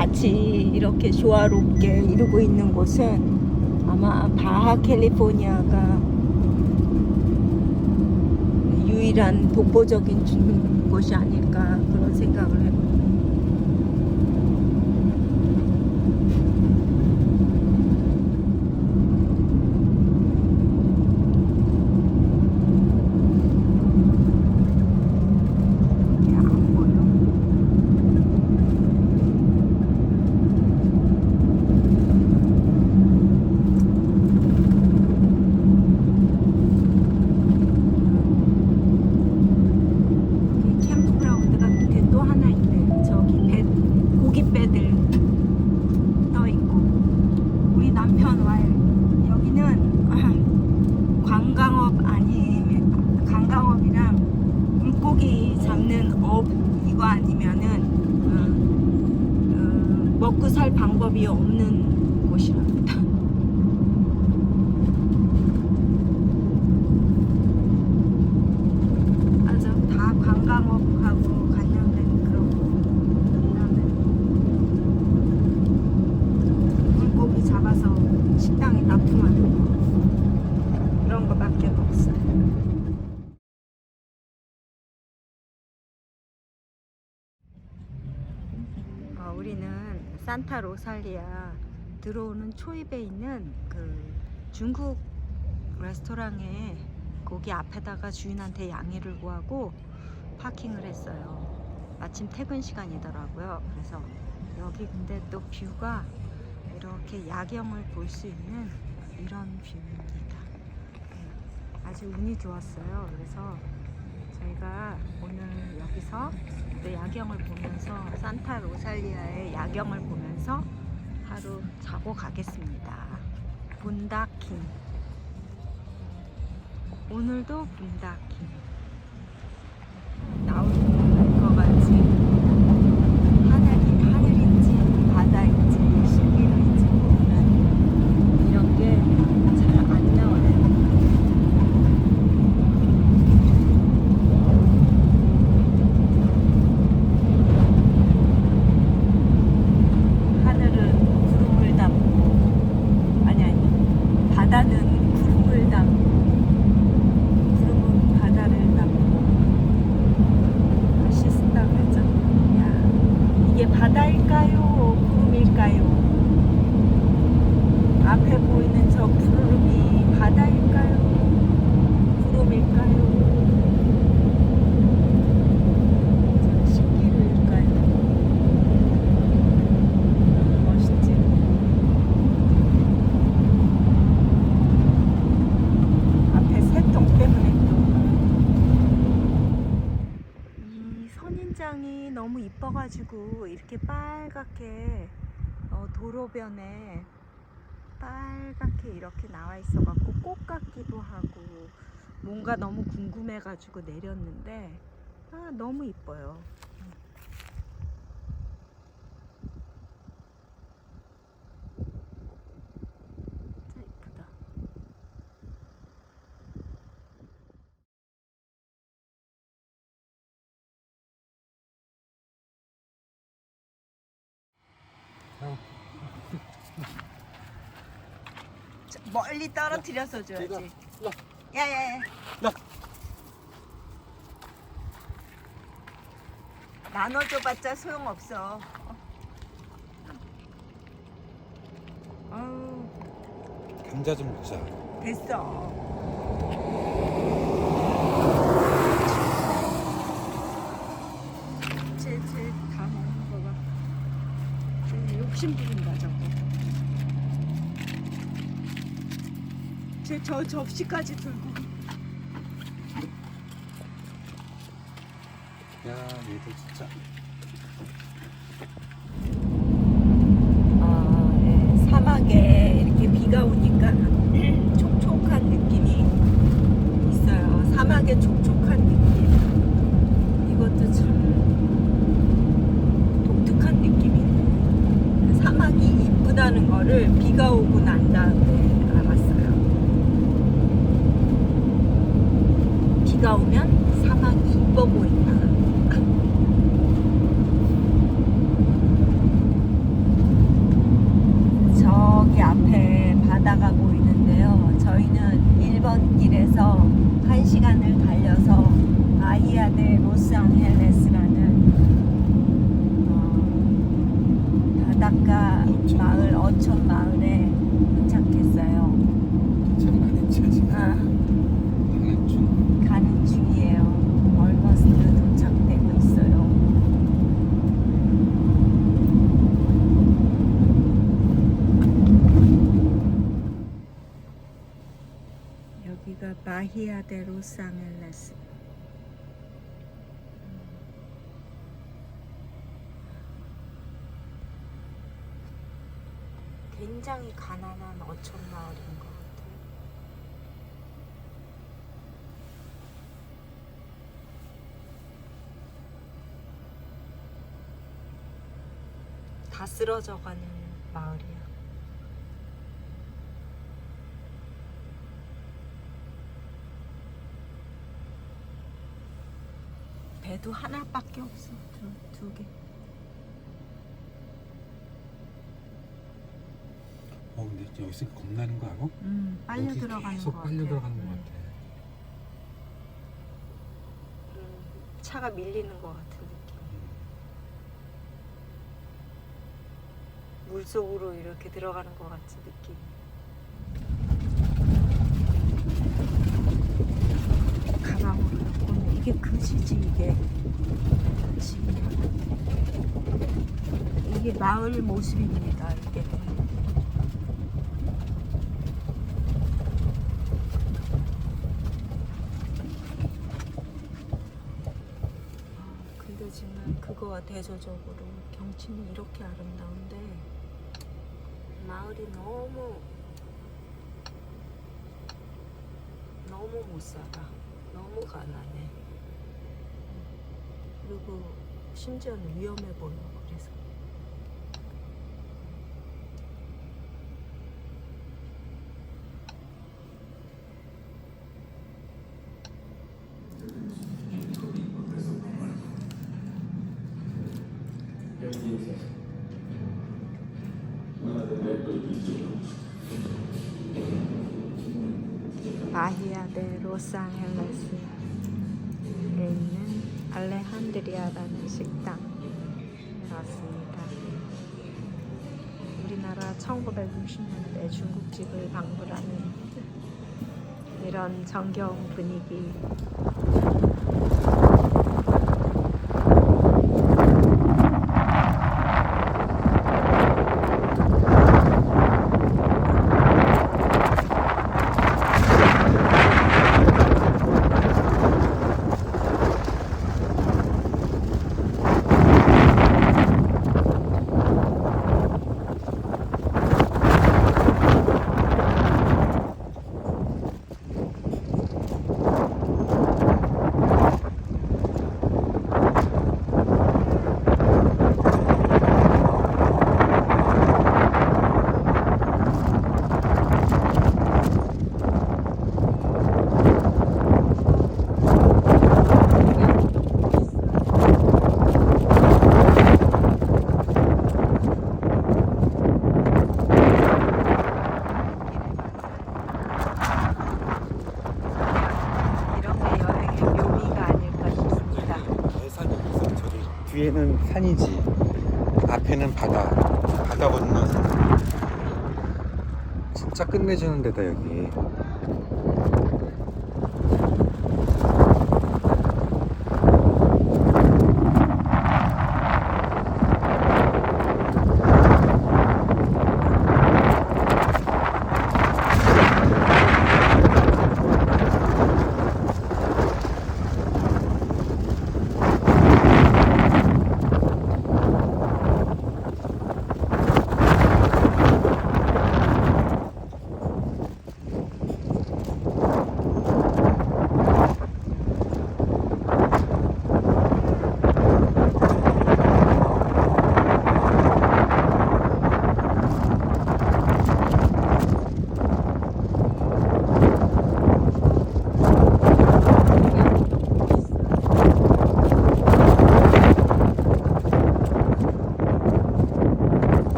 같이 이렇게 조화롭게 이루고 있는 곳은 아마 바하 캘리포니아가 유일한 독보적인 중- 곳이 아닐까 그런 생각을. 이게 안 보여. 여기 캠프그라운드가 밑에 또 하나 있네. 저기 배, 고깃배들 떠 있고. 우리 남편 와 여기는 아, 관광업 아니 관광업이랑 물고기 잡는 업 이거 아니면은 어, 어, 먹고 살 방법이 없는 곳이랍니다. 맞아. 다 관광업하고 관련된 그런 나는 물고기 잡아서 식당에 납품하는 거 그런 거밖에 없어요. 어, 우리는 산타 로살리아 들어오는 초입에 있는 그 중국 레스토랑에 거기 앞에다가 주인한테 양해를 구하고 파킹을 했어요. 마침 퇴근 시간이더라고요. 그래서 여기 근데 또 뷰가 이렇게 야경을 볼 수 있는 이런 뷰입니다. 네, 아주 운이 좋았어요. 그래서 저희가 오늘 여기서 또 야경을 보면서 산타 로살리아의 야경을 보면서 하루 자고 가겠습니다. 분다킹. 오늘도 분다킹. 나올 것 같지? 하늘이, 하늘인지 바다인지 실기로인지 모르는 이런 게 잘 안 나와요. 하늘은 구름을 담고 아니 아니 바다는 구름을 담고 구름은 바다를 담고 멋있다 그죠? 야 이게 바다일까요? 구름일까요? 앞에 보이는 저 구름이 바다일까요? 구름일까요? 저 신기루일까요? 멋있지? 앞에 새똥 때문에 또이 선인장이 너무 이뻐가지고 이렇게 빨갛게 어, 도로변에 빨갛게 이렇게 나와 있어갖고 꽃 같기도 하고 뭔가 너무 궁금해가지고 내렸는데 아 너무 이뻐요. 멀리 떨어뜨려서 줘야지. 야야야. 나. 나눠줘봤자 소용없어. 아우 감자 좀 먹자. 됐어. 쟤 쟤다 먹는 거 봐. 쟤 욕심 부린다 쟤저 접시까지 들고. 야, 얘들 진짜. 아, 예. 사막에 이렇게 비가 오니까 촉촉한 느낌이 있어요. 사막의 촉촉한 느낌. 이것도 참 독특한 느낌이네. 사막이 이쁘다는 거를 비가 오고 난 다음에 알았어요. 비가 오면 사막이 이뻐 보인다. 온천 마을에 도착했어요. 도착은 안 했지 아직. 아, 하는 중. 가는 중이에요. 얼머스트 도착되고 있어요. 여기가 바히아 데 로상엘레스. 굉장히 가난한 어촌 마을인 것 같아요. 다 쓰러져 가는 마을이야. 배도 하나밖에 없어. 두, 두 개. 어 근데 여기 있으니까 겁나는 거 알아? 음, 빨려 여기 들어가는 계속 것 빨려 같아. 들어가는 거 음. 같아. 음, 차가 밀리는 것 같은 느낌. 물 속으로 이렇게 들어가는 것 같은 느낌. 가방으로 넣고 이게 그지지 이게. 이게 마을 모습입니다. 이게. 지금 그거와 대조적으로 경치는 이렇게 아름다운데 마을이 너무 너무 못 살아. 너무 가난해. 그리고 심지어는 위험해 보여. 그래서 바히아 데 있는 알레한드리아라는 식당에 왔습니다. 우리나라 1960년대 중국집을 방불하는 이런 정겨운 분위기 이런 게 여행의 묘미가 아닐까 싶습니다. 대산이 있어 저기 뒤에는 산이지. 앞에는 바다. 바다 건너 산. 진짜 끝내주는 데다 여기.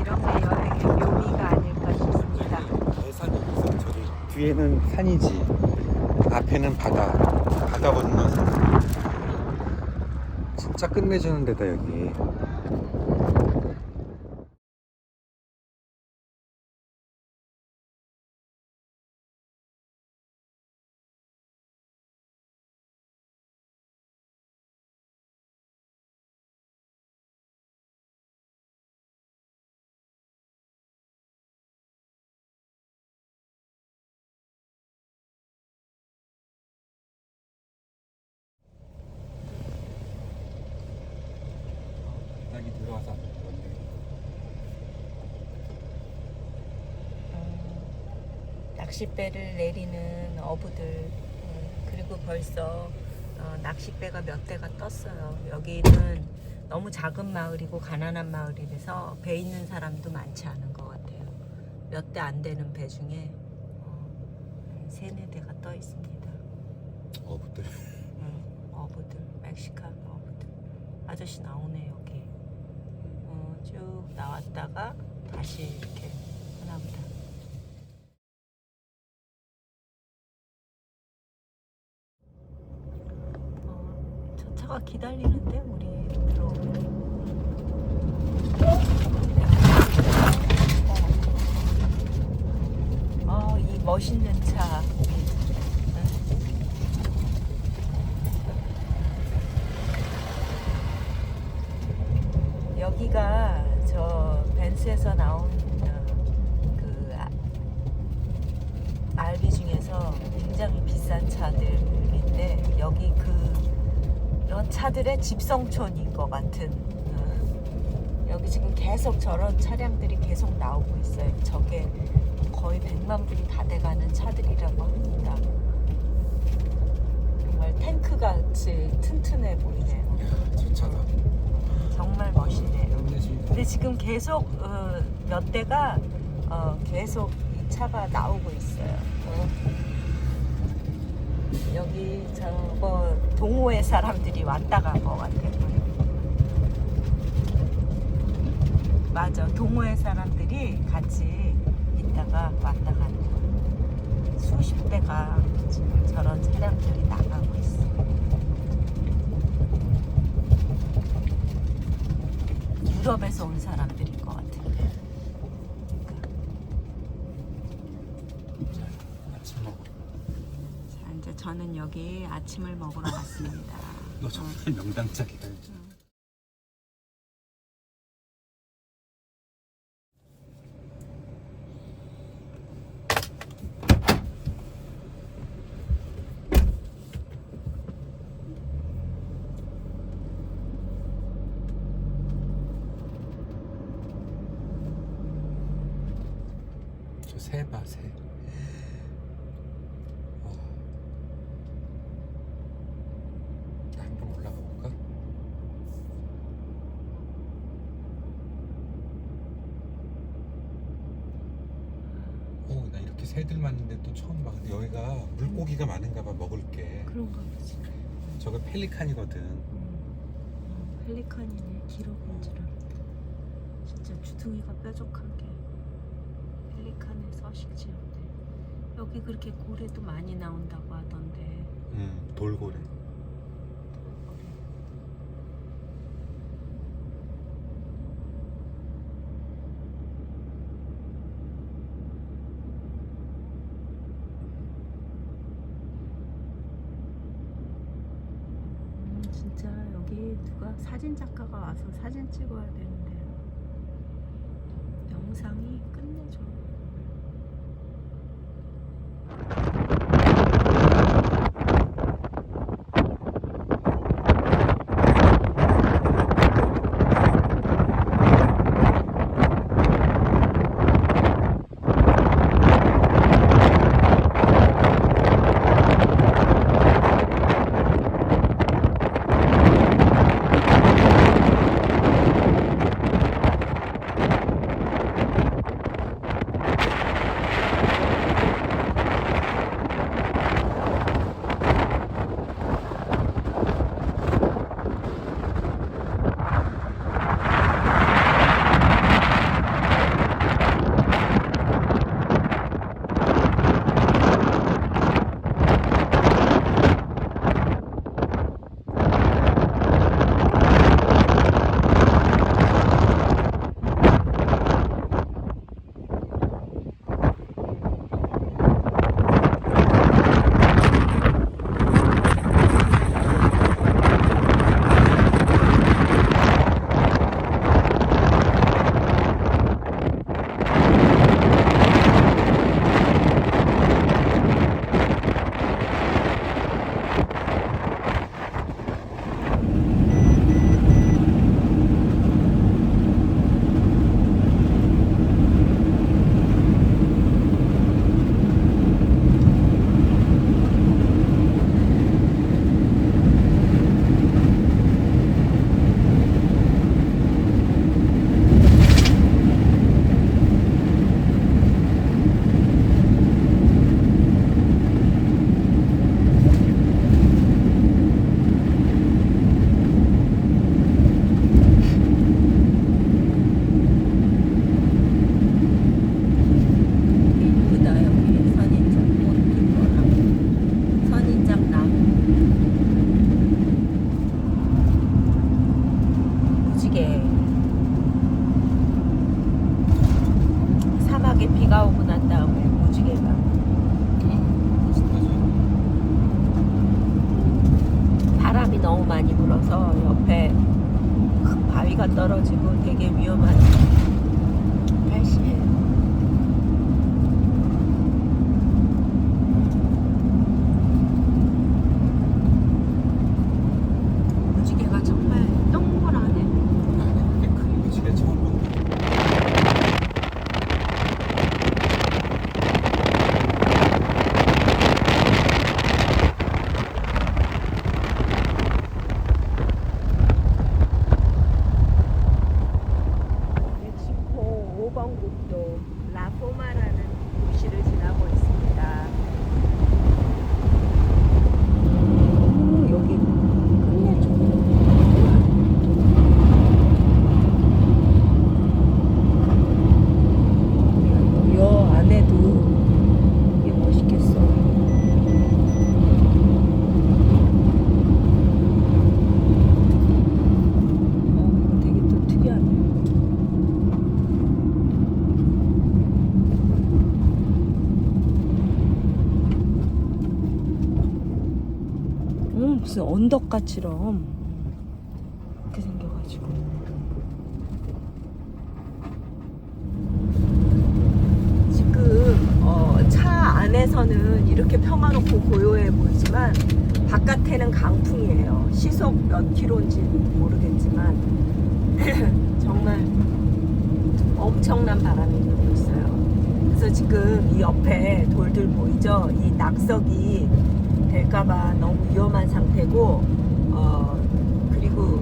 이런 게 여행의 묘미가 아닐까 싶습니다. 대산이 있어 저기 뒤에는 산이지. 앞에는 바다. 바다 건너 산. 진짜 끝내주는 데다 여기. 바닥이 들어와서 안 그런데. 낚싯배를 내리는 어부들 음, 그리고 벌써 어, 낚싯배가 몇 대가 떴어요. 여기는 너무 작은 마을이고 가난한 마을이라서 배 있는 사람도 많지 않은 것 같아요. 몇 대 안 되는 배 중에 어, 세네 대가 떠 있습니다. 어부들. 음, 어부들, 멕시칸 어부들. 아저씨 나오네 여기. 어, 쭉 나왔다가 다시 이렇게 하나 보다. 차가 기다리는데 우리 들어오면. 어, 이 멋있는 차. 여기가 저 벤츠에서 나온 어, 그 아- RV 중에서 굉장히 비싼 차들인데 여기 그 차들의 집성촌인 것 같은 어, 여기 지금 계속 저런 차량들이 계속 나오고 있어요. 저게 거의 100만 불이 다 돼가는 차들이라고 합니다. 정말 탱크 같이 튼튼해 보이네요. 야, 저 차가. 정말 멋있네요. 근데 지금 근데 지금 계속 어, 몇 대가 어, 계속 이 차가 나오고 있어요. 어. 여기 저거 동호회 사람들이 왔다 간 것 같아요. 맞아, 동호회 사람들이 같이 있다가 왔다 가는 거. 수십 대가 지금 저런 차량들이 나가고 있어. 유럽에서 온 사람들일 것 같은데. 아침 먹어. 자, 이제 저는 여기 아침을 먹으러 왔습니다. 너 정말 명당짝이다. 저 새 봐, 새. 와. 한번 올라가 볼까? 오, 나 이렇게 새들 많은데 또 처음 봐. 근데 여기가 물고기가 많은가 봐, 먹을 게. 그런가 보지. 저거 펠리칸이거든. 음, 펠리칸이네. 길어 보인 줄 알았다. 진짜 주둥이가 뾰족하게 펠리칸의 서식지였네. 여기 그렇게 고래도 많이 나온다고 하던데. 음, 돌고래. 음, 진짜 여기 누가 사진 작가가 와서 사진 찍어야 되는데 영상이 끝내줘. 바람이 너무 많이 불어서 옆에 큰 바위가 떨어지고 되게 위험한 날씨예요. 언덕같이럼 이렇게 생겨가지고. 지금 어, 차 안에서는 이렇게 평화롭고 고요해 보이지만 바깥에는 강풍이에요. 시속 몇 킬로인지 모르겠지만 정말 엄청난 바람이 불고 있어요. 그래서 지금 이 옆에 돌들 보이죠? 이 낙석이 될까봐 너무 위험한 상태고 어 그리고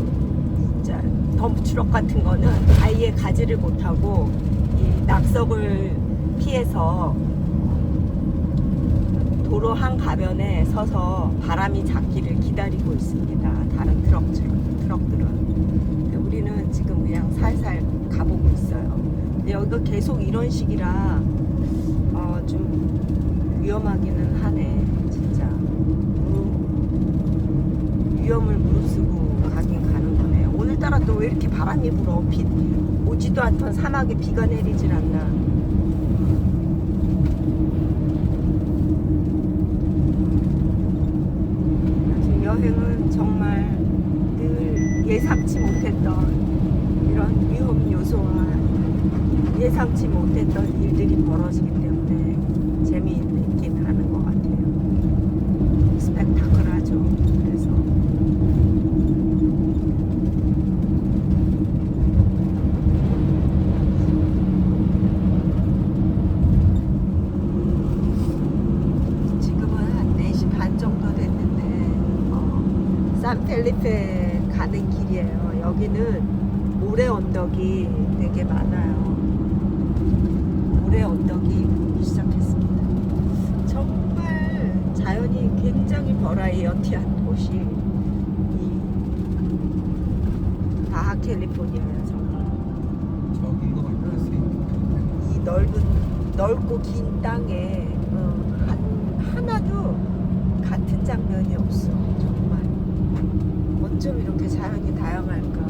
진짜 덤프 트럭 같은 거는 아예 가지를 못하고 이 낙석을 피해서 도로 한 가변에 서서 바람이 잡기를 기다리고 있습니다. 다른 트럭처럼 트럭들은 우리는 지금 그냥 살살 가보고 있어요. 근데 여기가 계속 이런 식이라 어, 좀 위험하기는 하네 진짜. 무릎, 위험을 무릅쓰고 가긴 가는 거네. 오늘따라 또 왜 이렇게 바람이 불어? 비, 오지도 않던 사막에 비가 내리질 않나. 사실 여행은 정말 늘 예상치 못했던 이런 위험 요소와 예상치 못했던 일들이 벌어지기 때문에 재미있긴 하는 것 같아요. 스펙타클하죠. 그래서 지금은 한 4시 반 정도 됐는데 어, 산펠리페 가는 길이에요. 여기는 모래 언덕이 되게 많아요. 모래 언덕이 보이기 시작했습니다. 정말 자연이 굉장히 버라이어티한 곳이 이 바하 캘리포니아예요. 정말 적은 거 같았어. 이 넓은 넓고 긴 땅에 어, 한, 하나도 같은 장면이 없어. 정말 어쩜 이렇게 자연이 다양할까?